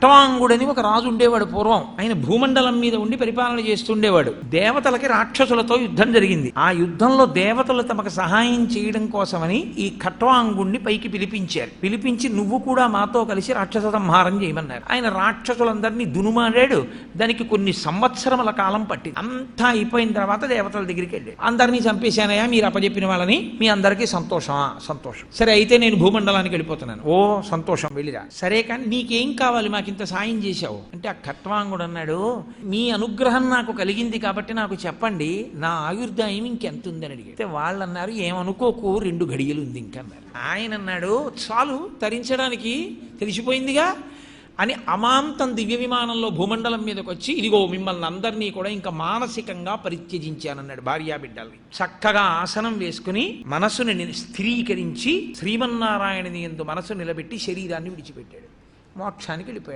ఖట్వాంగుడని ఒక రాజు ఉండేవాడు పూర్వం. ఆయన భూమండలం మీద ఉండి పరిపాలన చేస్తుండేవాడు. దేవతలకి రాక్షసులతో యుద్ధం జరిగింది. ఆ యుద్ధంలో దేవతలు తమకు సహాయం చేయడం కోసమని ఈ ఖట్వాంగుణ్ణి పైకి పిలిపించారు. పిలిపించి నువ్వు కూడా మాతో కలిసి రాక్షస సంహారం చేయమన్నారు. ఆయన రాక్షసులందరినీ దునుమాడాడు. దానికి కొన్ని సంవత్సరముల కాలం పట్టింది. అంతా అయిపోయిన తర్వాత దేవతల దగ్గరికి వెళ్ళాడు. అందరినీ చంపేశానయా మీరు అప్పచెప్పిన వాళ్ళని. మీ అందరికీ సంతోషమా? సంతోషం. సరే అయితే నేను భూమండలానికి వెళ్ళిపోతున్నాను. ఓ సంతోషం వెళ్ళిరా. సరే కానీ నీకేం కావాలి మాకు? ఇంత సాయం చేశావు. అంటే ఆ ఖట్వాంగుడు అన్నాడు మీ అనుగ్రహం నాకు కలిగింది కాబట్టి నాకు చెప్పండి. నా ఆయుర్దాయం ఇంకెంత ఉందని అడిగాడు. వాళ్ళు అన్నారు ఏమనుకోకు రెండు గడియలు ఉంది ఇంకన్నారు ఆయన అన్నాడు చాలు తరించడానికి తెలిసిపోయిందిగా అని అమాంతం దివ్య విమానంలో భూమండలం మీదకి వచ్చి ఇదిగో మిమ్మల్ని అందరినీ కూడా ఇంకా మానసికంగా పరిత్యజించానన్నాడు భార్యా బిడ్డల్ని. చక్కగా ఆసనం వేసుకుని మనసుని స్థిరీకరించి శ్రీమన్నారాయణని ఎందు మనసు నిలబెట్టి శరీరాన్ని విడిచిపెట్టాడు. మోక్షానికి వెళ్ళిపోయాడు.